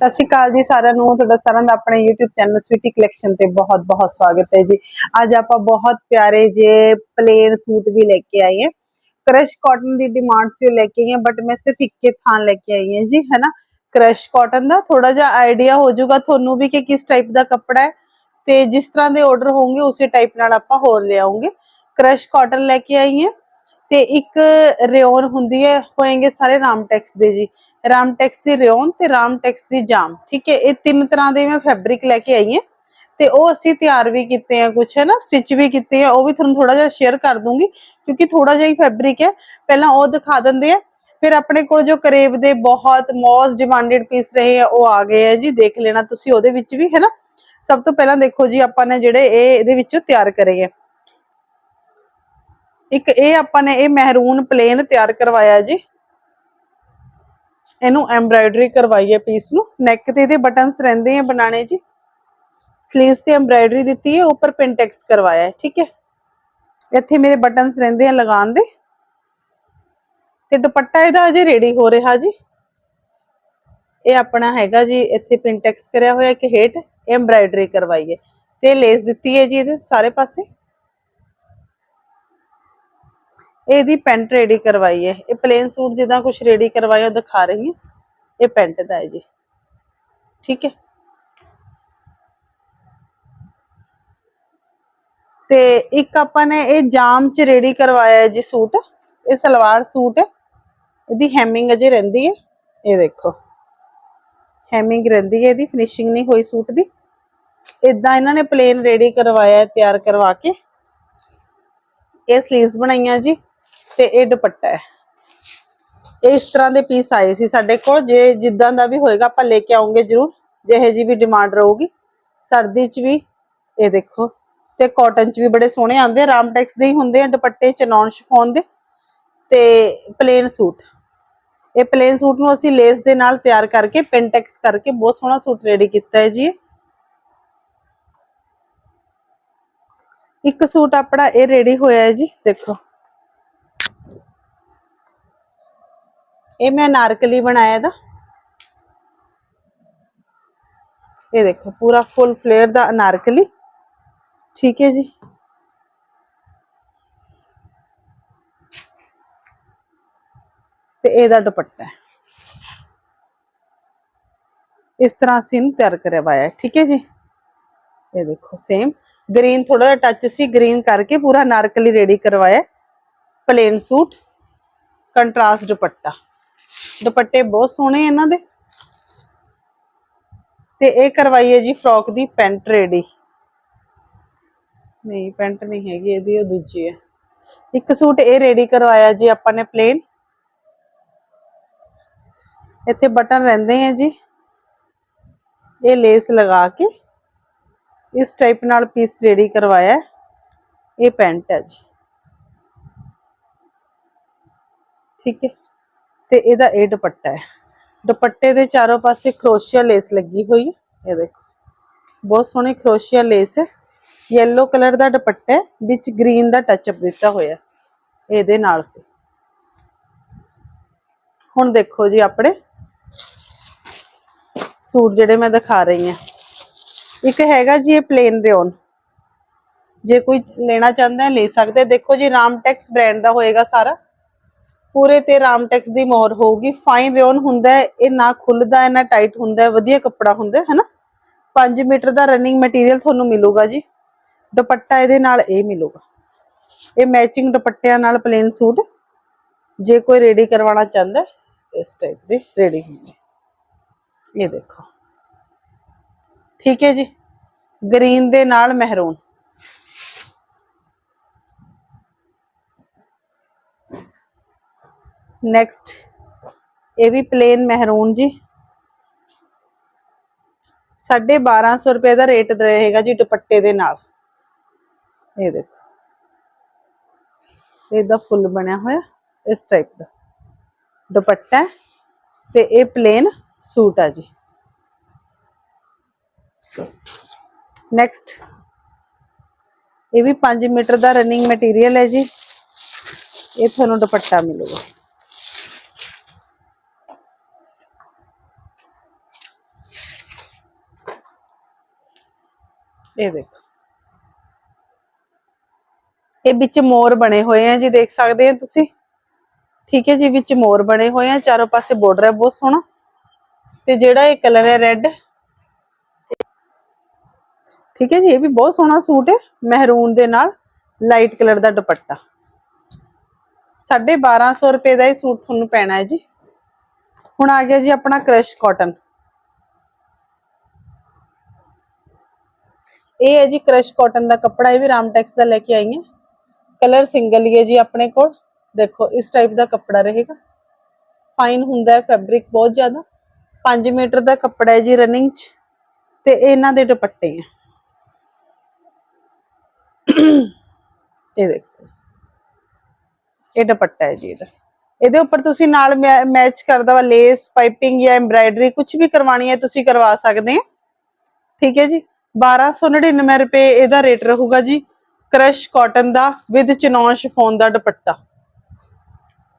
ਸਤਿ ਸ਼੍ਰੀ ਅਕਾਲ ਜੀ ਸਾਰਿਆਂ ਨੂੰ, ਤੁਹਾਡਾ ਸਾਰਿਆਂ ਦਾ ਆਪਣੇ YouTube ਚੈਨਲ ਸਵੀਟੀ ਕਲੈਕਸ਼ਨ ਤੇ ਬਹੁਤ-ਬਹੁਤ ਸਵਾਗਤ ਹੈ ਜੀ। ਅੱਜ ਆਪਾਂ ਬਹੁਤ ਪਿਆਰੇ ਜੇ ਪਲੇਨ ਸੂਟ ਵੀ ਲੈ ਕੇ ਆਏ ਹਾਂ। ਕ੍ਰਸ਼ ਕਾਟਨ ਦੀ ਡਿਮਾਂਡ ਸੀ ਲੈ ਕੇ ਆਈ ਹਾਂ ਬਟ ਮੈਂ ਸਿਰਫ ਇੱਕੇ ਥਾਂ ਲੈ ਕੇ ਆਈ ਹਾਂ ਜੀ, ਹੈਨਾ? ਕ੍ਰਸ਼ ਕਾਟਨ ਦਾ ਥੋੜਾ ਜਿਹਾ ਆਈਡੀਆ ਹੋ ਜਾਊਗਾ ਤੁਹਾਨੂੰ ਵੀ ਕਿ ਕਿਸ ਟਾਈਪ ਦਾ ਕੱਪੜਾ ਹੈ। ਤੇ ਜਿਸ ਤਰ੍ਹਾਂ ਦੇ ਆਰਡਰ ਹੋਣਗੇ, ਉਸੇ ਟਾਈਪ ਨਾਲ ਆਪਾਂ ਹੋਰ ਲਿਆਉਂਗੇ। ਕ੍ਰਸ਼ ਕਾਟਨ ਲੈ ਕੇ ਆਈ ਹਾਂ। ਤੇ ਇੱਕ ਰਿਓਨ ਹੁੰਦੀ ਹੈ, ਹੋਏਗੇ ਸਾਰੇ ਰਾਮਟੈਕਸ ਦੇ ਜੀ। ਰਾਮਟੈਕਸ ਦੀ ਰਿਓਨ ਤੇ ਰਾਮਟੈਕਸ ਦੀ ਜਾਮ। ਠੀਕ ਹੈ, ਇਹ ਤਿੰਨ ਤਰ੍ਹਾਂ ਦੇ ਮੈਂ ਫੈਬਰਿਕ ਲੈ ਕੇ ਆਈ ਹਾਂ। ਤੇ ਉਹ ਅਸੀਂ ਤਿਆਰ ਵੀ ਕੀਤੇ ਆ ਕੁਝ ਹੈ ਨਾ? ਸਟਿਚ ਵੀ ਕੀਤੇ ਆ, ਉਹ ਵੀ ਤੁਹਾਨੂੰ ਥੋੜਾ ਜਿਹਾ ਸ਼ੇਅਰ ਕਰ ਦੂੰਗੀ, ਕਿਉਂਕਿ ਥੋੜਾ ਜਿਹਾ ਹੀ ਫੈਬਰਿਕ ਹੈ। ਪਹਿਲਾਂ ਉਹ ਦਿਖਾ ਦਿੰਦੇ ਆ। ਫਿਰ ਆਪਣੇ ਕੋਲ ਜੋ ਕਰੇਬ ਦੇ ਬਹੁਤ ਮੋਸਟ ਡਿਮਾਂਡਡ ਪੀਸ ਰਹੇ ਆ, ਉਹ ਆ ਗਏ ਆ ਜੀ, ਦੇਖ ਲੈਣਾ ਤੁਸੀਂ ਉਹਦੇ ਵਿੱਚ ਵੀ, ਹੈ ਨਾ? ਸਭ ਤੋਂ ਪਹਿਲਾਂ ਦੇਖੋ ਜੀ, ਆਪਾਂ ਨੇ ਜਿਹੜੇ ਇਹ ਇਹਦੇ ਵਿੱਚੋਂ ਤਿਆਰ ਕਰੇ ਆ। ਇੱਕ ਇਹ ਆਪਾਂ ਨੇ ਇਹ ਮਹਿਰੂਨ ਪਲੇਨ ਤਿਆਰ ਕਰਵਾਇਆ ਜੀ। ਇਹਨੂੰ ਐਮਬ੍ਰਾਇਡਰੀ ਕਰਵਾਈ ਹੈ ਪੀਸ ਨੂੰ। ਨੈਕ ਤੇ ਇਹਦੇ ਬਟਨਸ ਰਹਿੰਦੇ ਆ ਬਣਾਣੇ ਜੀ। 슬ੀਵਸ ਤੇ ਐਮਬ੍ਰਾਇਡਰੀ ਦਿੱਤੀ ਹੈ, ਉੱਪਰ ਪਿੰਟੈਕਸ ਕਰਵਾਇਆ ਹੈ, ਠੀਕ ਹੈ। ਇੱਥੇ ਮੇਰੇ ਬਟਨਸ ਰਹਿੰਦੇ ਆ ਲਗਾਉਣ ਦੇ। ਤੇ ਦੁਪੱਟਾ ਇਹਦਾ ਅਜੇ ਰੈਡੀ ਹੋ ਰਿਹਾ ਜੀ। ਇਹ ਆਪਣਾ ਹੈਗਾ ਜੀ, ਇੱਥੇ ਪਿੰਟੈਕਸ ਕਰਿਆ ਹੋਇਆ ਕਿ ਹੇਠ। ਐਮਬ੍ਰਾਇਡਰੀ ਕਰਵਾਈ ਹੈ ਤੇ ਲੇਸ ਦਿੱਤੀ ਹੈ ਜੀ ਇਹਦੇ ਸਾਰੇ ਪਾਸੇ। ਇਹਦੀ ਪੈਂਟ ਰੈਡੀ ਕਰਵਾਈ ਹੈ। ਇਹ ਪਲੇਨ ਸੂਟ ਜਿੱਦਾਂ ਕੁਝ ਰੈਡੀ ਕਰਵਾਇਆ ਉਹ ਦਿਖਾ ਰਹੀ ਹਾਂ। ਇਹ ਪੈਂਟ ਦਾ ਹੈ ਜੀ। ਠੀਕ ਹੈ। ਤੇ ਇੱਕ ਆਪਾਂ ਨੇ ਇਹ ਜਾਮ ਚ ਰੈਡੀ ਕਰਵਾਇਆ ਜੀ ਸੂਟ। ਇਹ ਸਲਵਾਰ ਸੂਟ ਹੈ। ਇਹਦੀ ਹੈਮਿੰਗ ਅਜੇ ਰਹਿੰਦੀ ਹੈ। ਇਹ ਦੇਖੋ। ਹੈਮਿੰਗ ਰਹਿੰਦੀ ਹੈ। ਇਹਦੀ ਫਿਨਿਸ਼ਿੰਗ ਨਹੀਂ ਹੋਈ ਸੂਟ ਦੀ। ਇਦਾਂ ਇਹਨਾਂ ਨੇ ਪਲੇਨ ਰੈਡੀ ਕਰਵਾਇਆ ਤਿਆਰ ਕਰਵਾ ਕੇ। ਇਹ 슬ੀਵਸ ਬਣਾਈਆਂ ਜੀ। ਤੇ ਇਹ ਦੁਪੱਟਾ ਹੈ। ਇਹ ਇਸ ਤਰ੍ਹਾਂ ਦੇ ਪੀਸ ਆਏ ਸੀ ਸਾਡੇ ਕੋਲ। ਜੇ ਜਿੱਦਾਂ ਦਾ ਵੀ ਹੋਏਗਾ, ਆਪਾਂ ਲੈ ਕੇ ਆਉਂਗੇ ਜਰੂਰ। ਜਿਹੇ ਜੀ ਵੀ ਡਿਮਾਂਡ ਰਹੂਗੀ। ਸਰਦੀ 'ਚ ਵੀ, ਇਹ ਦੇਖੋ। ਤੇ ਕਾਟਨ 'ਚ ਵੀ ਬੜੇ ਸੋਹਣੇ ਆਉਂਦੇ ਆ। ਰਾਮਟੈਕਸ ਦੇ ਹੀ ਹੁੰਦੇ ਆ ਦੁਪੱਟੇ ਚਨੌਨ ਸ਼ਿਫੋਨ ਦੇ। ਤੇ ਪਲੇਨ ਸੂਟ ਇਹ ਪਲੇਨ ਸੂਟ ਨੂੰ ਅਸੀਂ ਲੇਸ ਦੇ ਨਾਲ ਤਿਆਰ ਕਰਕੇ ਪਿੰਟੈਕਸ ਕਰਕੇ ਬਹੁਤ ਸੋਹਣਾ ਸੂਟ ਰੈਡੀ ਕੀਤਾ ਹੈ ਜੀ ਇੱਕ ਸੂਟ ਆਪਣਾ ਇਹ ਰੈਡੀ ਹੋਇਆ ਹੈ ਜੀ, ਦੇਖੋ। ਇਹ ਮੈਂ ਨਾਰਕਲੀ ਬਣਾਇਆ ਦਾ ਇਹ ਦੇਖੋ, ਪੂਰਾ ਫੁੱਲ ਫਲੇਅਰ ਦਾ ਅਨਾਰਕਲੀ ਠੀਕ ਹੈ ਜੀ। ਤੇ ਇਹਦਾ ਦੁਪੱਟਾ ਹੈ। ਇਸ ਤਰ੍ਹਾਂ ਅਸੀਂ ਇਹਨੂੰ ਤਿਆਰ ਕਰਵਾਇਆ ਠੀਕ ਹੈ ਜੀ। ਇਹ ਦੇਖੋ ਸੇਮ ਗ੍ਰੀਨ ਥੋੜਾ ਜਿਹਾ ਟੱਚ ਸੀ ਗ੍ਰੀਨ ਕਰਕੇ ਪੂਰਾ ਨਾਰਕਲੀ ਰੈਡੀ ਕਰਵਾਇਆ ਪਲੇਨ ਸੂਟ ਕੰਟਰਾਸਟ ਦੁਪੱਟਾ। ਦੁਪੱਟੇ ਬਹੁਤ ਸੋਹਣੇ ਇਹਨਾਂ ਦੇ। ਤੇ ਇਹ ਕਰਵਾਈ ਹੈ ਜੀ ਫਰੋਕ ਦੀ ਪੈਂਟ ਰੈਡੀ। ਨਹੀਂ, ਪੈਂਟ ਨਹੀਂ ਹੈਗੀ, ਇਹਦੀ ਉਹ ਦੂਜੀ ਹੈ। ਇੱਕ ਸੂਟ ਇਹ ਰੈਡੀ ਕਰਵਾਇਆ ਜੀ, ਆਪਾਂ ਨੇ ਪਲੇਨ ਇੱਥੇ ਬਟਨ ਰਹਿੰਦੇ ਆ ਜੀ। ਇਹ ਲੇਸ ਲਗਾ ਕੇ ਇਸ ਟਾਈਪ ਨਾਲ ਪੀਸ ਰੈਡੀ ਕਰਵਾਇਆ ਇਹ ਪੈਂਟ ਹੈ ਜੀ। ਠੀਕ ਹੈ। ਤੇ ਇਹਦਾ ਇਹ ਦੁਪੱਟਾ ਹੈ। ਦੁਪੱਟੇ ਦੇ ਚਾਰੋਂ ਪਾਸੇ ਖਰੋਸ਼ੀਆ ਲੇਸ ਲੱਗੀ ਹੋਈ ਹੈ। ਇਹ ਦੇਖੋ, ਬਹੁਤ ਸੋਹਣੀ ਖਰੋਸ਼ੀਆ ਲੇਸ ਹੈ। ਯੈਲੋ ਕਲਰ ਦਾ ਦੁਪੱਟਾ ਹੈ, ਵਿੱਚ ਗ੍ਰੀਨ ਦਾ ਟੱਚ ਅਪ ਦਿੱਤਾ ਹੋਇਆ ਇਹਦੇ ਨਾਲ ਸੀ। ਹੁਣ ਦੇਖੋ ਜੀ ਆਪਣੇ ਸੂਟ ਜਿਹੜੇ ਮੈਂ ਦਿਖਾ ਰਹੀ ਹਾਂ। ਇੱਕ ਹੈਗਾ ਜੀ ਇਹ ਪਲੇਨ ਰਿਓਨ ਜੇ ਕੋਈ ਲੈਣਾ ਚਾਹੁੰਦਾ ਹੈ, ਲੈ ਸਕਦਾ ਦੇਖੋ ਜੀ ਰਾਮਟੈਕਸ ਬ੍ਰਾਂਡ ਦਾ ਹੋਏਗਾ ਸਾਰਾ। ਪੂਰੇ ਤੇ ਰਾਮਟੈਕਸ ਦੀ ਮੋਹਰ ਹੋਊਗੀ। ਫਾਈਨ ਰਿਓਨ ਹੁੰਦਾ ਹੈ, ਇਹ ਨਾ ਖੁੱਲਦਾ ਹੈ ਨਾ ਟਾਈਟ ਹੁੰਦਾ ਹੈ, ਵਧੀਆ ਕੱਪੜਾ ਹੁੰਦਾ ਹੈ, ਹੈਨਾ? 5 ਮੀਟਰ ਦਾ ਰਨਿੰਗ ਮਟੀਰੀਅਲ ਤੁਹਾਨੂੰ ਮਿਲੂਗਾ ਜੀ। ਦੁਪੱਟਾ ਇਹਦੇ ਨਾਲ ਇਹ ਮਿਲੂਗਾ। ਇਹ ਮੈਚਿੰਗ ਦੁਪੱਟਿਆਂ ਨਾਲ ਪਲੇਨ ਸੂਟ। ਜੇ ਕੋਈ ਰੈਡੀ ਕਰਵਾਉਣਾ ਚਾਹੁੰਦਾ ਇਸ ਟਾਈਪ ਦੇ ਰੈਡੀ ਹੁੰਦੇ ਇਹ ਦੇਖੋ। ਠੀਕ ਹੈ ਜੀ। ਗ੍ਰੀਨ ਦੇ ਨਾਲ ਮਹਿਰੂਨ ਨੈਕਸਟ ਇਹ ਵੀ ਪਲੇਨ ਮਹਿਰੂਨ ਜੀ। 1250 ਰੁਪਏ ਦਾ ਰੇਟ ਰਹੇਗਾ ਜੀ ਦੁਪੱਟੇ ਦੇ ਨਾਲ। ਇਹ ਦੇਖੋ। ਇਹਦਾ ਫੁੱਲ ਬਣਿਆ ਹੋਇਆ, ਇਸ ਟਾਈਪ ਦਾ। ਦੁਪੱਟਾ ਹੈ ਤੇ ਇਹ ਪਲੇਨ ਸੂਟ ਆ ਜੀ। ਨੈਕਸਟ ਇਹ ਵੀ 5 ਮੀਟਰ ਦਾ ਰਨਿੰਗ ਮਟੀਰੀਅਲ ਹੈ ਜੀ। ਇਹ ਤੁਹਾਨੂੰ ਦੁਪੱਟਾ ਮਿਲੂਗਾ। ਇਹ ਦੇਖੋ ਇਹ ਵਿੱਚ ਮੋਰ ਬਣੇ ਹੋਏ ਆ ਜੀ, ਦੇਖ ਸਕਦੇ ਆ ਤੁਸੀਂ? ਠੀਕ ਹੈ ਜੀ, ਵਿੱਚ ਮੋਰ ਬਣੇ ਹੋਏ ਆ, ਚਾਰੋਂ ਪਾਸੇ ਬਾਰਡਰ ਹੈ ਬਹੁਤ ਸੋਹਣਾ। ਤੇ ਜਿਹੜਾ ਇਹ ਕਲਰ ਹੈ ਰੈੱਡ ਠੀਕ ਹੈ ਜੀ, ਇਹ ਵੀ ਬਹੁਤ ਸੋਹਣਾ ਸੂਟ ਹੈ, ਮਹਿਰੂਨ ਦੇ ਨਾਲ ਲਾਈਟ ਕਲਰ ਦਾ ਦੁਪੱਟਾ। 1250 ਰੁਪਏ ਦਾ ਇਹ ਸੂਟ ਤੁਹਾਨੂੰ ਪੈਣਾ ਹੈ ਜੀ। ਹੁਣ ਆ ਗਿਆ ਜੀ ਆਪਣਾ ਕ੍ਰਸ਼ ਕਾਟਨ ਇਹ ਹੈ ਜੀ ਕ੍ਰਸ਼ ਕਾਟਨ ਦਾ ਕੱਪੜਾ, ਇਹ ਵੀ ਰਾਮਟੈਕਸ ਦਾ ਲੈ ਕੇ ਆਈ ਹਾਂ। ਕਲਰ ਸਿੰਗਲ ਹੀ ਹੈ ਜੀ ਆਪਣੇ ਕੋਲ। ਦੇਖੋ, ਇਸ ਟਾਈਪ ਦਾ ਕੱਪੜਾ ਰਹੇਗਾ। ਫਾਈਨ ਹੁੰਦਾ ਹੈ ਫੈਬਰਿਕ ਬਹੁਤ ਜ਼ਿਆਦਾ। 5 ਮੀਟਰ ਦਾ ਕੱਪੜਾ ਹੈ ਜੀ ਰਨਿੰਗ 'ਚ, ਤੇ ਇਹਨਾਂ ਦੇ ਦੁਪੱਟੇ ਹੈ ਇਹ ਦੇਖੋ। ਇਹ ਦੁਪੱਟਾ ਹੈ ਜੀ ਇਹਦਾ। ਇਹਦੇ ਉੱਪਰ ਤੁਸੀਂ ਨਾਲ ਮੈਚ ਕਰਦਾ ਵਾ ਲੇਸ ਪਾਈਪਿੰਗ ਜਾਂ ਐਮਬ੍ਰਾਇਡਰੀ ਕੁਝ ਵੀ ਕਰਵਾਣੀ ਹੈ ਤੁਸੀਂ ਕਰਵਾ ਸਕਦੇ ਆ। ਠੀਕ ਹੈ ਜੀ? 1299 ਰੁਪਏ ਇਹਦਾ ਰੇਟ ਰਹੂਗਾ ਜੀ। ਕ੍ਰਸ਼ ਕਾਟਨ ਦਾ ਵਿਦ ਚਨੌਨ ਸ਼ਿਫੋਨ ਦਾ ਦੁਪੱਟਾ।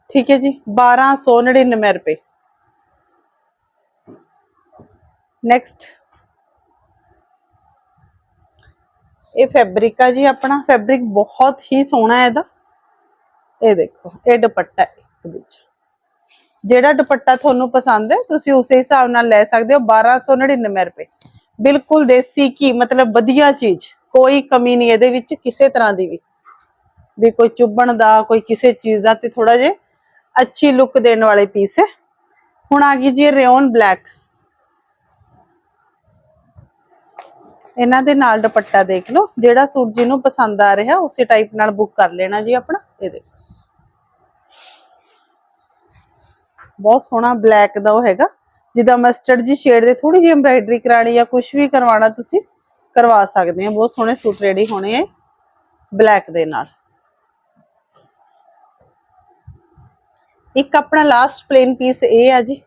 ਠੀਕ ਹੈ ਜੀ 1299 ਰੁਪਏ। ਨੈਕਸਟ ਇਹ ਫੈਬਰਿਕ ਆ ਜੀ ਆਪਣਾ। ਫੈਬਰਿਕ ਬਹੁਤ ਹੀ ਸੋਹਣਾ ਹੈ ਇਹਦਾ। ਇਹ ਦੇਖੋ, ਇਹ ਦੁਪੱਟਾ ਇੱਕ ਵਿੱਚ। ਜਿਹੜਾ ਦੁਪੱਟਾ ਤੁਹਾਨੂੰ ਪਸੰਦ ਹੈ, ਤੁਸੀਂ ਉਸੇ ਹਿਸਾਬ ਨਾਲ ਲੈ ਸਕਦੇ ਹੋ 1299 ਰੁਪਏ। ਬਿਲਕੁਲ ਦੇਸੀ ਕੀ ਮਤਲਬ ਵਧੀਆ ਚੀਜ਼, ਕੋਈ ਕਮੀ ਨਹੀਂ ਇਹਦੇ ਵਿੱਚ ਕਿਸੇ ਤਰ੍ਹਾਂ ਦੀ ਵੀ। ਵੀ ਕੋਈ ਚੁੱਭਣ ਦਾ, ਕੋਈ ਕਿਸੇ ਚੀਜ਼ ਦਾ ਤੇ ਥੋੜਾ ਜਿਹਾ ਅੱਛੀ ਲੁੱਕ ਦੇਣ ਵਾਲੇ ਪੀਸ ਹੈ। ਹੁਣ ਆ ਗਈ ਜੀ ਰਿਓਨ ਬਲੈਕ। ਇਹਨਾਂ ਦੇ ਨਾਲ ਦੁਪੱਟਾ ਦੇਖ ਲਓ, ਜਿਹੜਾ ਸੂਟ ਜਿਹਨੂੰ ਪਸੰਦ ਆ ਰਿਹਾ, ਉਸੇ ਟਾਈਪ ਨਾਲ ਬੁੱਕ ਕਰ ਲੈਣਾ ਜੀ ਆਪਣਾ ਇਹ ਬਹੁਤ ਸੋਹਣਾ ਬਲੈਕ ਦਾ ਉਹ ਹੈਗਾ। ਜਿੱਦਾਂ ਮਸਟਰਡ ਜੀ ਸ਼ੇਡ ਦੇ ਥੋੜੀ ਜਿਹੀ ਐਮਬ੍ਰਾਇਡਰੀ ਕਰਾਣੀ ਜਾਂ ਕੁਝ ਵੀ ਕਰਵਾਉਣਾ ਤੁਸੀਂ, ਕਰਵਾ ਸਕਦੇ ਹੋ। ਬਹੁਤ ਸੋਹਣੇ ਸੂਟ ਰੈਡੀ ਹੋਣੇ ਹੈ ਬਲੈਕ ਦੇ ਨਾਲ। ਇੱਕ ਆਪਣਾ ਲਾਸਟ ਪਲੇਨ ਪੀਸ ਇਹ ਆ ਜੀ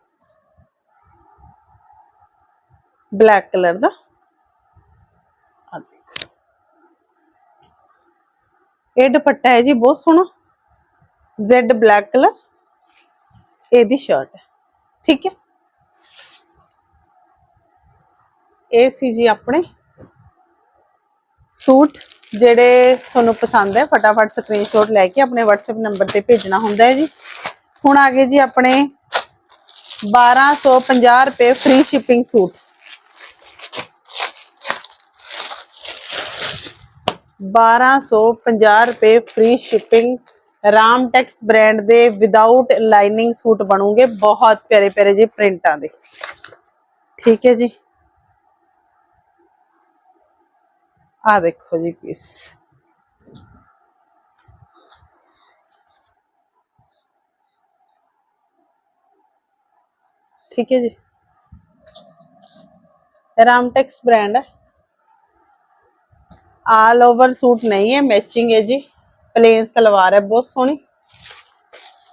ਬਲੈਕ ਕਲਰ ਦਾ। ਇਹ ਦੁਪੱਟਾ ਹੈ ਜੀ, ਬਹੁਤ ਸੋਹਣਾ। ਜ਼ੈਡ ਬਲੈਕ ਕਲਰ ਇਹਦੀ ਸ਼ਰਟ ਹੈ। ਠੀਕ ਹੈ। ਇਹ ਸੀ ਜੀ ਆਪਣੇ ਸੂਟ, ਜਿਹੜੇ ਤੁਹਾਨੂੰ ਪਸੰਦ ਹੈ, ਫਟਾਫਟ ਸਕਰੀਨਸ਼ਾਟ ਲੈ ਕੇ ਆਪਣੇ WhatsApp ਨੰਬਰ ਤੇ ਭੇਜਣਾ ਹੁੰਦਾ ਹੈ ਜੀ। ਹੁਣ ਆ ਗਏ ਜੀ ਆਪਣੇ 1250 ਰੁਪਏ ਫ੍ਰੀ ਸ਼ਿਪਿੰਗ ਸੂਟ। 1250 ਰੁਪਏ free shipping Ram Tex brand ਦੇ ਵਿਦਆਊਟ ਲਾਈਨਿੰਗ ਸੂਟ ਬਣੂਗੇ, ਬਹੁਤ ਪਿਆਰੇ ਪਿਆਰੇ ਜੀ ਪ੍ਰਿੰਟਾਂ ਦੇ। ਠੀਕ ਹੈ ਜੀ। ਆ ਦੇਖੋ ਜੀ ਪੀਸ ਠੀਕ ਹੈ ਜੀ। ਰਾਮਟੈਕਸ ਬ੍ਰਾਂਡ ਹੈ। ਆਲ ਓਵਰ ਸੂਟ ਨਹੀਂ ਹੈ ਮੈਚਿੰਗ ਹੈ ਜੀ। ਪਲੇਨ ਸਲਵਾਰ ਹੈ, ਬਹੁਤ ਸੋਹਣੀ।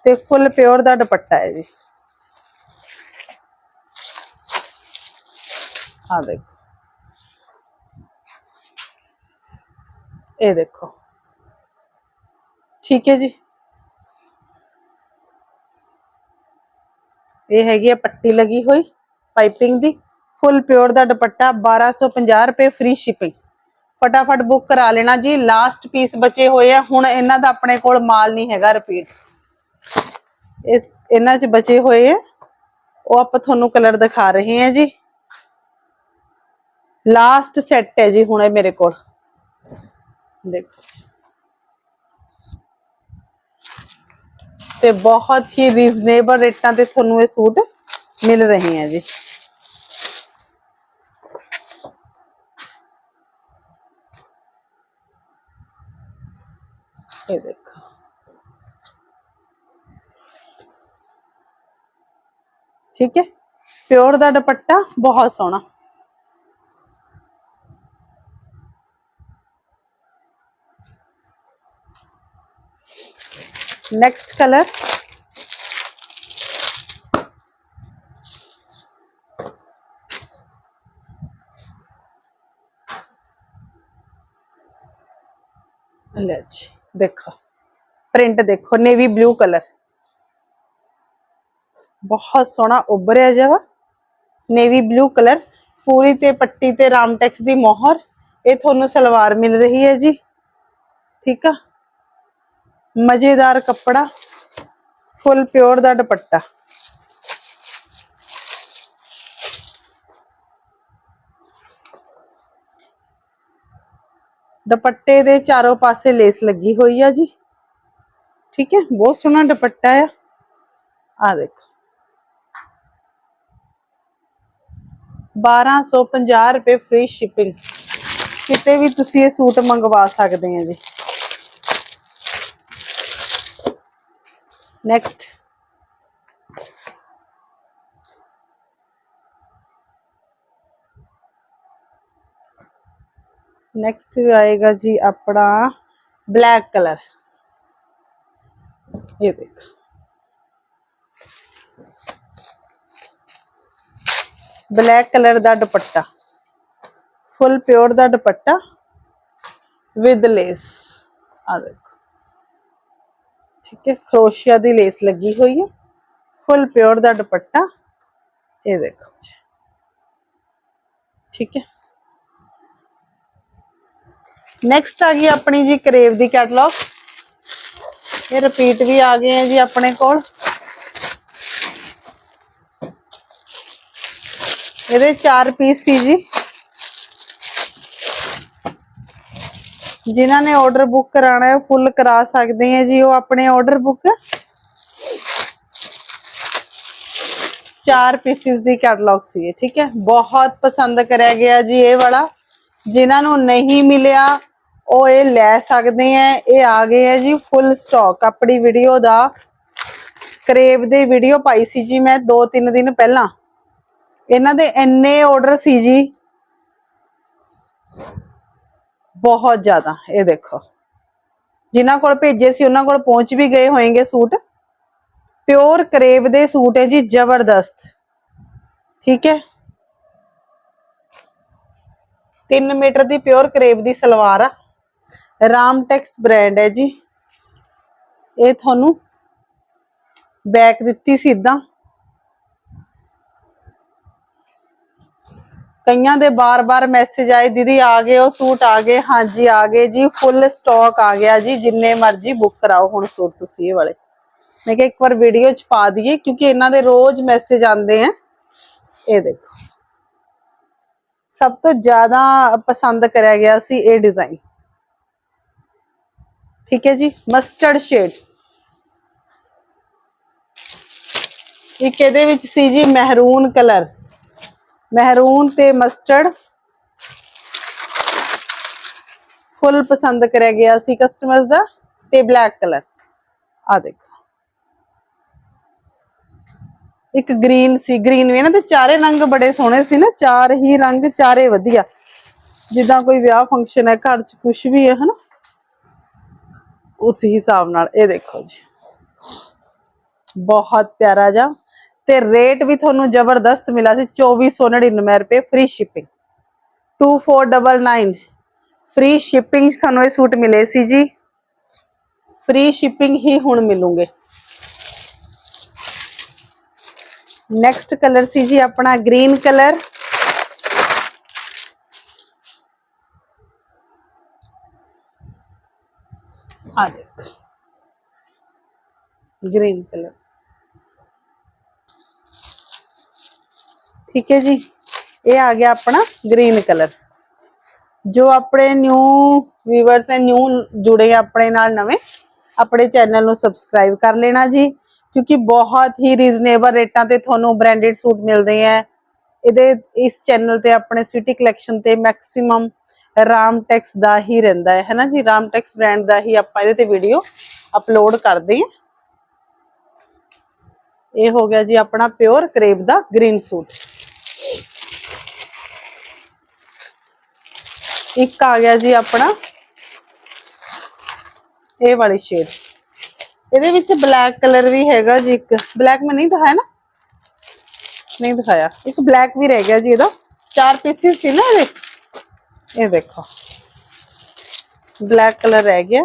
ਤੇ ਫੁੱਲ ਪਿਓਰ ਦਾ ਦੁਪੱਟਾ ਹੈ ਜੀ। ਆ ਦੇਖੋ। ਇਹ ਦੇਖੋ। ਠੀਕ ਹੈ ਜੀ। ਇਹ ਹੈਗੀ ਹੈ ਪੱਟੀ ਲੱਗੀ ਹੋਈ ਪਾਈਪਿੰਗ ਦੀ। ਫੁੱਲ ਪਿਓਰ ਦਾ ਦੁਪੱਟਾ 1250 ਰੁਪਏ ਫ੍ਰੀ ਸ਼ਿਪਿੰਗ ਫਟਾਫਟ ਬੁੱਕ ਕਰਾ ਲੈਣਾ ਜੀ। ਲਾਸਟ ਪੀਸ ਬਚੇ ਹੋਏ ਆ। ਹੁਣ ਇਹਨਾਂ ਦਾ ਆਪਣੇ ਕੋਲ ਮਾਲ ਨਹੀਂ ਹੈਗਾ ਰਿਪੀਟ ਇਸ, ਇਹਨਾਂ 'ਚ ਬਚੇ ਹੋਏ ਆ। ਉਹ ਆਪਾਂ ਤੁਹਾਨੂੰ ਕਲਰ ਦਿਖਾ ਰਹੇ ਹਾਂ ਜੀ। ਲਾਸਟ ਸੈੱਟ ਹੈ ਜੀ ਹੁਣ ਇਹ ਮੇਰੇ ਕੋਲ। ਦੇਖੋ। ਤੇ ਬਹੁਤ ਹੀ ਰੀਜ਼ਨੇਬਲ ਰੇਟਾਂ ਤੇ ਤੁਹਾਨੂੰ ਇਹ ਸੂਟ ਮਿਲ ਰਹੇ ਆ ਜੀ। ਇਹ ਦੇਖੋ। ਠੀਕ ਹੈ? ਪਿਓਰ ਦਾ ਦੁਪੱਟਾ ਬਹੁਤ ਸੋਹਣਾ। నెక్స్ట్ కలర్ ਲੈ ਜੀ, ਦੇਖੋ। ਪ੍ਰਿੰਟ ਦੇਖੋ ਨੇਵੀ ਬਲੂ ਕਲਰ ਬਹੁਤ ਸੋਹਣਾ ਉੱਭਰਿਆ ਜਿਹਾ ਨੇਵੀ ਬਲੂ ਕਲਰ ਪੂਰੀ ਤੇ ਪੱਟੀ ਤੇ ਰਾਮਟੈਕਸ ਦੀ ਮੋਹਰ। ਇਹ ਤੁਹਾਨੂੰ ਸਲਵਾਰ ਮਿਲ ਰਹੀ ਹੈ ਜੀ। ਠੀਕ ਆ? ਮਜ਼ੇਦਾਰ ਕੱਪੜਾ, ਫੁੱਲ ਪਿਓਰ ਦਾ ਦੁਪੱਟਾ। ਦੁਪੱਟੇ ਦੇ ਚਾਰੋਂ ਪਾਸੇ ਲੇਸ ਲੱਗੀ ਹੋਈ ਆ ਜੀ। ਠੀਕ ਹੈ, ਬਹੁਤ ਸੋਹਣਾ ਦੁਪੱਟਾ ਆ। ਆ ਦੇਖੋ। 1250 ਰੁਪਏ ਫ੍ਰੀ ਸ਼ਿਪਿੰਗ ਕਿਤੇ ਵੀ ਤੁਸੀਂ ਇਹ ਸੂਟ ਮੰਗਵਾ ਸਕਦੇ ਆ ਜੀ। ਨੈਕਸਟ ਨੈਕਸਟ ਆਏਗਾ ਜੀ ਆਪਣਾ ਬਲੈਕ ਕਲਰ ਇਹ ਦੇਖ ਬਲੈਕ ਕਲਰ ਦਾ ਦੁਪੱਟਾ ਫੁੱਲ ਪਿਓਰ ਦਾ ਦੁਪੱਟਾ ਵਿਦ ਲੇਸ ਆ ਦੇਖੋ ਠੀਕ ਹੈ ਖਰੋਸ਼ੀਆ ਦੀ ਲੇਸ ਲੱਗੀ ਹੋਈ ਹੈ। ਫੁੱਲ ਪਿਓਰ ਦਾ ਦੁਪੱਟਾ, ਇਹ ਦੇਖੋ ਜੀ। ਠੀਕ ਹੈ। ਨੈਕਸਟ ਆ ਗਈ ਆਪਣੀ ਜੀ ਕਰੇਵ ਦੀ ਕੈਟਲੌਗ ਇਹ ਰਿਪੀਟ ਵੀ ਆ ਗਏ ਆ ਜੀ ਆਪਣੇ ਕੋਲ। ਇਹਦੇ 4 ਪੀਸ ਸੀ ਜੀ। ਜਿਨ੍ਹਾਂ ਨੇ ਆਰਡਰ ਬੁੱਕ ਕਰਾਣਾ ਹੈ ਫੁੱਲ ਕਰਾ ਸਕਦੇ ਆ ਜੀ, ਉਹ ਆਪਣੇ ਆਰਡਰ ਬੁੱਕ ਚਾਰ ਪੀਸਿਸ ਦੀ ਕੈਟਲੌਗ ਸੀ ਇਹ ਠੀਕ ਹੈ? ਬਹੁਤ ਪਸੰਦ ਕਰਿਆ ਗਿਆ ਜੀ ਇਹ ਵਾਲਾ। ਜਿਨ੍ਹਾਂ ਨੂੰ ਨਹੀਂ ਮਿਲਿਆ, ਉਹ ਇਹ ਲੈ ਸਕਦੇ ਆ ਇਹ ਆ ਗਏ ਹੈ ਜੀ ਫੁੱਲ ਸਟਾਕ ਆਪਣੀ ਵੀਡੀਓ ਦਾ ਕਰੇਬ ਦੇ ਵੀਡੀਓ ਪਾਈ ਸੀ ਜੀ ਮੈਂ 2-3 ਦਿਨ ਪਹਿਲਾਂ। ਇਹਨਾਂ ਦੇ ਇੰਨੇ ਆਰਡਰ ਸੀ ਜੀ। ਬਹੁਤ ਜ਼ਿਆਦਾ ਇਹ ਦੇਖੋ ਜਿਨ੍ਹਾਂ ਕੋਲ ਭੇਜੇ ਸੀ ਉਹਨਾਂ ਕੋਲ ਪਹੁੰਚ ਵੀ ਗਏ ਹੋਣਗੇ ਸੂਟ ਪਿਓਰ ਕਰੇਵ ਦੇ ਸੂਟ ਹੈ ਜੀ ਜ਼ਬਰਦਸਤ ਠੀਕ ਹੈ 3 ਮੀਟਰ ਦੀ ਪਿਓਰ ਕਰੇਵ ਦੀ ਸਲਵਾਰ ਆ ਰਾਮਟੈਕਸ ਬ੍ਰਾਂਡ ਹੈ ਜੀ ਇਹ ਤੁਹਾਨੂੰ ਬੈਕ ਦਿੱਤੀ ਸੀ ਕਈਆਂ ਦੇ ਬਾਰ-ਬਾਰ ਮੈਸੇਜ ਆਏ, ਦੀਦੀ ਆ ਗਏ, ਉਹ ਸੂਟ ਆ ਗਏ। ਹਾਂਜੀ, ਆ ਗਏ ਜੀ, ਫੁੱਲ ਸਟਾਕ ਆ ਗਿਆ ਜੀ, ਜਿੰਨੇ ਮਰਜ਼ੀ ਬੁੱਕ ਕਰਾਓ ਹੁਣ ਸੂਟ ਤੁਸੀਂ ਇਹ ਵਾਲੇ। ਮੈਂ ਕਿਹਾ ਇੱਕ ਵਾਰ ਵੀਡੀਓ ਚ ਪਾ ਦਈਏ, ਕਿਉਂਕਿ ਇਹਨਾਂ ਦੇ ਰੋਜ਼ ਮੈਸੇਜ ਆਉਂਦੇ ਆ। ਇਹ ਦੇਖੋ। ਸਭ ਤੋਂ ਜ਼ਿਆਦਾ ਪਸੰਦ ਕਰਿਆ ਗਿਆ ਸੀ ਇਹ ਡਿਜ਼ਾਈਨ। ਠੀਕ ਹੈ ਜੀ ਮਸਟਰਡ ਸ਼ੇਡ ਇੱਕ ਇਹਦੇ ਵਿੱਚ ਸੀ ਜੀ ਮਹਿਰੂਨ ਕਲਰ। ਮਹਿਰੂਨ ਤੇ ਮਸਟਰਡ ਫੁੱਲ ਪਸੰਦ ਕਰਿਆ ਗਿਆ ਸੀ ਕਸਟਮਰਸ ਦਾ ਤੇ ਬਲੈਕ ਕਲਰ ਆ ਦੇਖੋ। ਇੱਕ ਗ੍ਰੀਨ ਸੀ ਗ੍ਰੀਨ ਵੀ ਇਹਨਾਂ ਦੇ ਚਾਰੇ ਰੰਗ ਬੜੇ ਸੋਹਣੇ ਸੀ ਨਾ, ਚਾਰ ਹੀ ਰੰਗ, ਚਾਰੇ ਵਧੀਆ। ਜਿੱਦਾਂ ਕੋਈ ਵਿਆਹ ਫੰਕਸ਼ਨ ਹੈ, ਘਰ 'ਚ ਕੁਝ ਵੀ ਹੈ, ਹਨਾ? ਉਸ ਹਿਸਾਬ ਨਾਲ, ਇਹ ਦੇਖੋ ਜੀ। ਬਹੁਤ ਪਿਆਰਾ ਜਾ ਤੇ ਰੇਟ ਵੀ ਤੁਹਾਨੂੰ ਜ਼ਬਰਦਸਤ ਮਿਲਾ ਸੀ 2499 ਰੁਪਏ ਫ੍ਰੀ ਸ਼ਿਪਿੰਗ 2499 ਫ੍ਰੀ ਸ਼ਿਪਿੰਗ ਤੁਹਾਨੂੰ ਇਹ ਸੂਟ ਮਿਲੇ ਸੀ ਜੀ। ਫ੍ਰੀ ਸ਼ਿਪਿੰਗ ਹੀ ਹੁਣ ਮਿਲੂਗੇ। ਨੈਕਸਟ ਕਲਰ ਸੀ ਜੀ ਆਪਣਾ ਗ੍ਰੀਨ ਕਲਰ ਆ ਦੇਖ। ਗ੍ਰੀਨ ਕਲਰ ਠੀਕ ਹੈ ਜੀ। ਇਹ ਆ ਗਿਆ ਆਪਣਾ ਗ੍ਰੀਨ ਕਲਰ ਜੋ ਆਪਣੇ ਨਿਊ ਵੀਵਰਸ ਹੈ ਨਿਊ ਜੁੜੇ ਆਪਣੇ ਨਾਲ ਨਵੇਂ, ਆਪਣੇ ਚੈਨਲ ਨੂੰ ਸਬਸਕ੍ਰਾਈਬ ਕਰ ਲੈਣਾ ਜੀ। ਕਿਉਂਕਿ ਬਹੁਤ ਹੀ ਰੀਜ਼ਨੇਬਲ ਰੇਟਾਂ ਤੇ ਤੁਹਾਨੂੰ ਬ੍ਰਾਂਡਡ ਸੂਟ ਮਿਲਦੇ ਆ। ਇਹਦੇ, ਇਸ ਚੈਨਲ ਤੇ ਆਪਣੇ ਸਵੀਟੀ ਕਲੈਕਸ਼ਨ ਤੇ ਮੈਕਸਿਮਮ ਰਾਮਟੈਕਸ ਦਾ ਹੀ ਰਹਿੰਦਾ ਹੈ, ਹੈਨਾ ਜੀ? ਰਾਮ ਟੈਕਸ ਬ੍ਰਾਂਡ ਦਾ ਹੀ ਆਪਾਂ ਇਹਦੇ ਤੇ ਵੀਡੀਓ ਅਪਲੋਡ ਕਰਦੇ ਹਾਂ ਇਹ ਹੋ ਗਿਆ ਜੀ ਆਪਣਾ ਪਿਓਰ ਕਰੇਬ ਦਾ ਗ੍ਰੀਨ ਸੂਟ। ਇੱਕ ਆ ਗਿਆ ਜੀ ਆਪਣਾ। ਇਹ ਵਾਲੀ ਸ਼ੇਡ ਇਹਦੇ ਵਿੱਚ ਬਲੈਕ ਕਲਰ ਵੀ ਹੈਗਾ ਜੀ ਇੱਕ। ਬਲੈਕ ਮੈਂ ਨਹੀਂ ਦਿਖਾਇਆ ਨਾ? ਨਹੀਂ ਦਿਖਾਇਆ। ਇੱਕ ਬਲੈਕ ਵੀ ਰਹਿ ਗਿਆ ਜੀ ਇਹਦਾ। ਚਾਰ ਪੀਸਿਸ ਸੀ ਨਾ ਇਹਦੇ। ਇਹ ਦੇਖੋ। ਬਲੈਕ ਕਲਰ ਰਹਿ ਗਿਆ।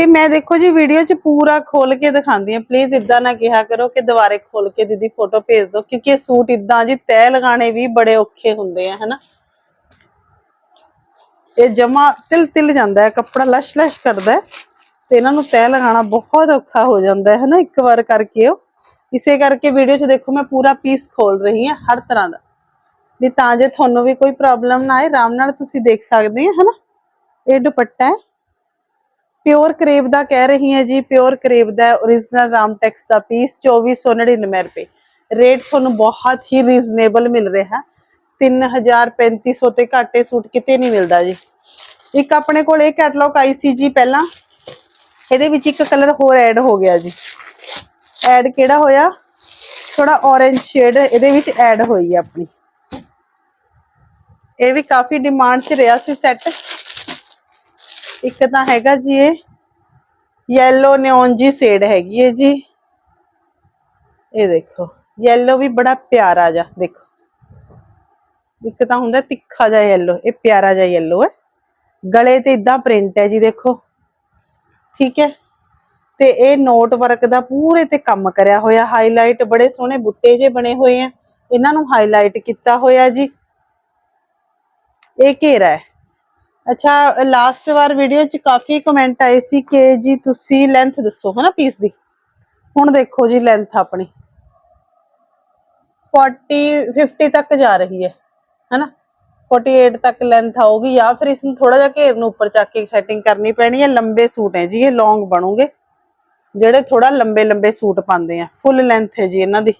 ਤੇ ਮੈਂ ਦੇਖੋ ਜੀ ਵੀਡੀਓ 'ਚ ਪੂਰਾ ਖੋਲ ਕੇ ਦਿਖਾਉਂਦੀ ਹਾਂ। ਪਲੀਜ਼ ਇਦਾਂ ਨਾ ਕਿਹਾ ਕਰੋ ਕਿ ਦੁਬਾਰੇ ਖੋਲ ਕੇ ਦੀਦੀ ਫੋਟੋ ਭੇਜ ਦਿਓ, ਕਿਉਂਕਿ ਇਹ ਸੂਟ ਇਦਾਂ ਜੀ ਤੈਅ ਲਗਾਣੇ ਵੀ ਬੜੇ ਔਖੇ ਹੁੰਦੇ ਆ, ਹਨਾ? ਇਹ ਜਮਾ ਤਿਲ ਤਿਲ ਜਾਂਦਾ ਹੈ, ਕੱਪੜਾ ਲਸ਼ ਲਸ਼ ਕਰਦਾ ਹੈ ਤੇ ਇਹਨਾਂ ਨੂੰ ਤੈਅ ਲਗਾਉਣਾ ਬਹੁਤ ਔਖਾ ਹੋ ਜਾਂਦਾ ਹੈ ਨਾ ਇੱਕ ਵਾਰ ਕਰਕੇ ਉਹ। ਇਸੇ ਕਰਕੇ ਵੀਡੀਓ 'ਚ ਦੇਖੋ ਮੈਂ ਪੂਰਾ ਪੀਸ ਖੋਲ ਰਹੀ ਹਾਂ ਹਰ ਤਰ੍ਹਾਂ ਦਾ। ਵੀ ਤਾਂ ਜੇ ਤੁਹਾਨੂੰ ਵੀ ਕੋਈ ਪ੍ਰੋਬਲਮ ਨਾ ਆਏ, ਆਰਾਮ ਨਾਲ ਤੁਸੀਂ ਦੇਖ ਸਕਦੇ ਹੋ ਹਨਾ? ਇਹ ਦੁਪੱਟਾ ਹੈ। ਪਿਓਰ ਕਰੇਬ ਦਾ ਕਹਿ ਰਹੀ ਹਾਂ ਜੀ ਪਿਓਰ ਕਰੇਬ ਦਾ origignal ਰਾਮਟੈਕਸ ਦਾ ਪੀਸ 2499 ਰੁਪਏ। ਰੇਟ ਤੁਹਾਨੂੰ ਬਹੁਤ ਹੀ ਰੀਜ਼ਨੇਬਲ ਮਿਲ ਰਿਹਾ। 3000 3500 ਤੇ ਘਾਟੇ ਸੂਟ ਕਿਤੇ ਨਹੀਂ ਮਿਲਦਾ ਜੀ। ਇੱਕ ਆਪਣੇ ਕੋਲ ਇਹ ਕੈਟਲੌਗ ਆਈ ਸੀ ਜੀ ਪਹਿਲਾਂ। ਇਹਦੇ ਵਿੱਚ ਇੱਕ ਕਲਰ ਹੋਰ ਐਡ ਹੋ ਗਿਆ ਜੀ। ਐਡ ਕਿਹੜਾ ਹੋਇਆ? ਥੋੜਾ orange ਸ਼ੇਡ ਇਹਦੇ ਵਿੱਚ ਐਡ ਹੋਈ ਹੈ ਆਪਣੀ। ਇਹ ਵੀ ਕਾਫੀ ਡਿਮਾਂਡ 'ਚ ਰਿਹਾ ਸੀ ਸੈੱਟ ਇੱਕ ਤਾਂ ਹੈਗਾ ਜੀ ਇਹ ਯੈਲੋ ਨਿਓਨ ਜੀ ਸ਼ੇਡ ਹੈਗੀ ਹੈ ਜੀ। ਇਹ ਦੇਖੋ ਯੈਲੋ ਵੀ ਬੜਾ ਪਿਆਰਾ ਜਿਹਾ, ਦੇਖੋ। ਇੱਕ ਤਾਂ ਹੁੰਦਾ ਤਿੱਖਾ ਜਿਹਾ ਯੈਲੋ ਇਹ ਪਿਆਰਾ ਜਿਹਾ ਯੈਲੋ ਹੈ। ਗਲੇ ਤੇ ਇਦਾਂ ਪ੍ਰਿੰਟ ਹੈ ਜੀ, ਦੇਖੋ। ਠੀਕ ਹੈ। ਤੇ ਇਹ ਨੋਟ ਵਰਕ ਦਾ ਪੂਰੇ ਤੇ ਕੰਮ ਕਰਿਆ ਹੋਇਆ ਹਾਈਲਾਈਟ ਬੜੇ ਸੋਹਣੇ ਬੁੱਟੇ ਜੇ ਬਣੇ ਹੋਏ ਆ। ਇਹਨਾਂ ਨੂੰ ਹਾਈਲਾਈਟ ਕੀਤਾ ਹੋਇਆ ਜੀ। ਇਹ ਘੇਰਾ ਹੈ। ਅੱਛਾ ਲਾਸਟ ਵਾਰ ਵੀਡੀਓ 'ਚ ਕਾਫੀ ਕਮੈਂਟ ਆਏ ਸੀ ਕਿ ਜੀ ਤੁਸੀਂ ਲੈਂਥ ਦੱਸੋ, ਹਨਾ ਪੀਸ ਦੀ? ਹੁਣ ਦੇਖੋ ਜੀ ਲੈਂਥ ਆਪਣੀ। 40 50 ਤੱਕ ਜਾ ਰਹੀ ਹੈ, ਹਨਾ? 48 ਤੱਕ ਲੈਂਥ ਆਊਗੀ ਜਾਂ ਫਿਰ ਇਸ ਨੂੰ ਥੋੜਾ ਜਿਹਾ ਘੇਰ ਨੂੰ ਉੱਪਰ ਚੱਕ ਕੇ ਸੈਟਿੰਗ ਕਰਨੀ ਪੈਣੀ ਹੈ। ਲੰਬੇ ਸੂਟ ਹੈ ਜੀ, ਇਹ ਲੌਂਗ ਬਣੂਗੇ। ਜਿਹੜੇ ਥੋੜਾ ਲੰਬੇ ਲੰਬੇ ਸੂਟ ਪਾਉਂਦੇ ਆ। ਫੁੱਲ ਲੈਂਥ ਹੈ ਜੀ ਇਹਨਾਂ ਦੀ।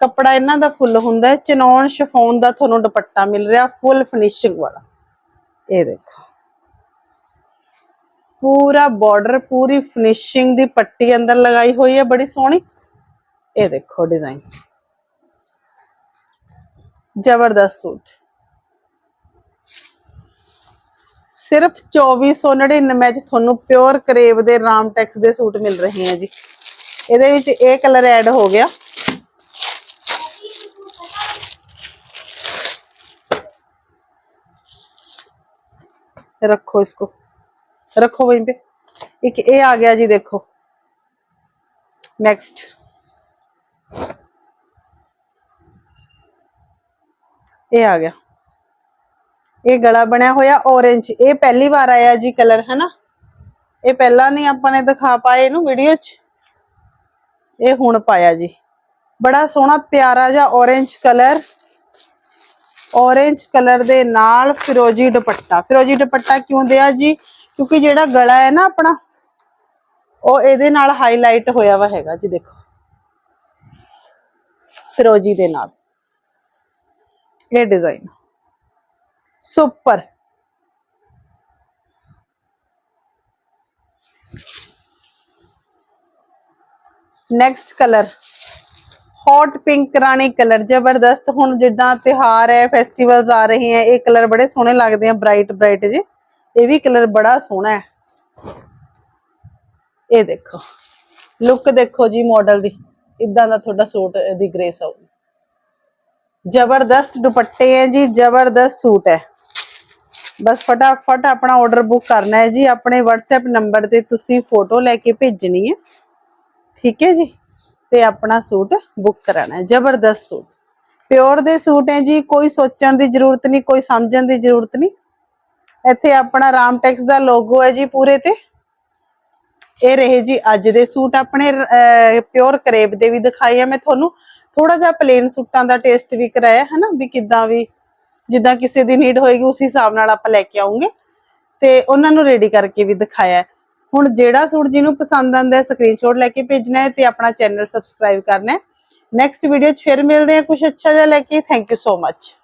ਕੱਪੜਾ ਇਹਨਾਂ ਦਾ ਫੁੱਲ ਹੁੰਦਾ ਹੈ। ਚਨੌਨ ਸ਼ਿਫੋਨ ਦਾ ਤੁਹਾਨੂੰ ਦੁਪੱਟਾ ਮਿਲ ਰਿਹਾ ਫੁੱਲ ਫਿਨਿਸ਼ਿੰਗ ਵਾਲਾ। ਇਹ ਦੇਖੋ। ਪੂਰਾ ਬਾਰਡਰ ਪੂਰੀ ਫਿਨਿਸ਼ਿੰਗ ਦੀ ਪੱਟੀ ਅੰਦਰ ਲਗਾਈ ਹੋਈ ਹੈ, ਬੜੀ ਸੋਹਣੀ। ਇਹ ਦੇਖੋ ਡਿਜ਼ਾਈਨ ਜ਼ਬਰਦਸਤ ਸੂਟ। ਸਿਰਫ 2499 ਚ ਤੁਹਾਨੂੰ ਪਿਓਰ ਕਰੇਵ ਦੇ ਰਾਮ ਟੈਕਸ ਦੇ ਸੂਟ ਮਿਲ ਰਹੇ ਆ ਜੀ। ਇਹਦੇ ਵਿੱਚ ਇਹ ਕਲਰ ਐਡ ਹੋ ਗਿਆ। रखो इसको रखो वहीं पे एक ये आ गया जी देखो नेक्स्ट ਇਹ ਆ ਗਿਆ ਇਹ ਗਲਾ ਬਣਿਆ ਹੋਇਆ orange ਇਹ ਪਹਿਲੀ ਵਾਰ ਆਇਆ ਜੀ ਕਲਰ ਹੈ ਨਾ ਇਹ ਪਹਿਲਾਂ ਨਹੀਂ ਆਪਾਂ ਨੇ ਦਿਖਾ ਪਾਏ ਇਹਨੂੰ ਵੀਡੀਓ 'ਚ ਇਹ ਹੁਣ ਪਾਇਆ ਜੀ ਬੜਾ ਸੋਹਣਾ ਪਿਆਰਾ ਜਿਹਾ orange ਕਲਰ orange ਕਲਰ ਦੇ ਨਾਲ ਫਿਰੋਜੀ ਦੁਪੱਟਾ। ਫਿਰੋਜੀ ਦੁਪੱਟਾ ਕਿਉਂ ਦਿਆ ਜੀ? ਕਿਉਂਕਿ ਜਿਹੜਾ ਗਲਾ ਹੈ ਨਾ ਆਪਣਾ, ਉਹ ਇਹਦੇ ਨਾਲ ਹਾਈਲਾਈਟ ਹੋਇਆ ਵਾ ਹੈਗਾ ਜੀ ਦੇਖੋ। ਫਿਰੋਜੀ ਦੇ ਨਾਲ। ਇਹ design super next colour hot pink ਰਾਣੀ ਕਲਰ, ਜ਼ਬਰਦਸਤ। ਹੁਣ ਜਿੱਦਾਂ ਤਿਹਾਰ ਹੈ, ਫੈਸਟੀਵਲਸ ਆ ਰਹੇ ਹੈ, ਇਹ ਕਲਰ ਬੜੇ ਸੋਹਣੇ ਲੱਗਦੇ ਆ, ਬ੍ਰਾਈਟ ਬ੍ਰਾਈਟ ਜੇ ਇਹ ਵੀ ਕਲਰ ਬੜਾ ਸੋਹਣਾ ਹੈ। ਇਹ ਦੇਖੋ ਲੁੱਕ ਦੇਖੋ ਜੀ ਮਾਡਲ ਦੀ। ਇਦਾਂ ਦਾ ਤੁਹਾਡਾ ਸੂਟ ਦੀ ਗ੍ਰੇਸ ਆਊਗੀ। ਜ਼ਬਰਦਸਤ ਦੁਪੱਟੇ ਹੈ ਜੀ, ਜ਼ਬਰਦਸਤ ਸੂਟ ਹੈ। ਬਸ ਫਟਾਫਟ ਆਪਣਾ ਆਰਡਰ ਬੁੱਕ ਕਰਨਾ ਹੈ ਜੀ, ਆਪਣੇ WhatsApp ਨੰਬਰ ਤੇ ਤੁਸੀਂ ਫੋਟੋ ਲੈ ਕੇ ਭੇਜਣੀ ਹੈ। ਠੀਕ ਹੈ ਜੀ? ਤੇ ਆਪਣਾ ਸੂਟ ਬੁੱਕ ਕਰਾਣਾ ਹੈ, ਜ਼ਬਰਦਸਤ ਸੂਟ। ਪਿਓਰ ਦੇ ਸੂਟ ਹੈ ਜੀ, ਕੋਈ ਸੋਚਣ ਦੀ ਜ਼ਰੂਰਤ ਨਹੀਂ, ਕੋਈ ਸਮਝਣ ਦੀ ਜ਼ਰੂਰਤ ਨਹੀਂ। ਇੱਥੇ ਆਪਣਾ ਰਾਮਟੈਕਸ ਦਾ ਲੋਗੋ ਹੈ ਜੀ ਪੂਰੇ ਤੇ। ਇਹ ਰਹੇ ਜੀ ਅੱਜ ਦੇ ਸੂਟ, ਆਪਣੇ ਪਿਓਰ ਕਰੇਬ ਦੇ ਵੀ ਦਿਖਾਏ ਆ ਮੈਂ ਤੁਹਾਨੂੰ। ਥੋੜਾ ਜਿਹਾ ਪਲੇਨ ਸੂਟਾਂ ਦਾ ਟੇਸਟ ਵੀ ਕਰਾਇਆ ਹੈ ਨਾ ਵੀ ਕਿੱਦਾਂ ਵੀ, ਜਿੱਦਾਂ ਕਿਸੇ ਦੀ ਨੀਡ ਹੋਏਗੀ, ਉਸ ਹਿਸਾਬ ਨਾਲ ਆਪਾਂ ਲੈ ਕੇ ਆਉਂਗੇ। ਤੇ ਉਹਨਾਂ ਨੂੰ ਰੈਡੀ ਕਰਕੇ ਵੀ ਦਿਖਾਇਆ ਹੁਣ ਜਿਹੜਾ ਸੂਟ ਜਿਹਨੂੰ ਪਸੰਦ ਆਂਦਾ ਹੈ ਸਕਰੀਨਸ਼ਾਟ ਲੈ ਕੇ ਭੇਜਣਾ ਹੈ ਤੇ ਆਪਣਾ ਚੈਨਲ ਸਬਸਕ੍ਰਾਈਬ ਕਰਨਾ ਹੈ। ਨੈਕਸਟ ਵੀਡੀਓ 'ਚ ਫਿਰ ਮਿਲਦੇ ਹਾਂ। ਕੁਝ ਅੱਛਾ ਜਿਹਾ ਲੈ ਕੇ। Thank you so much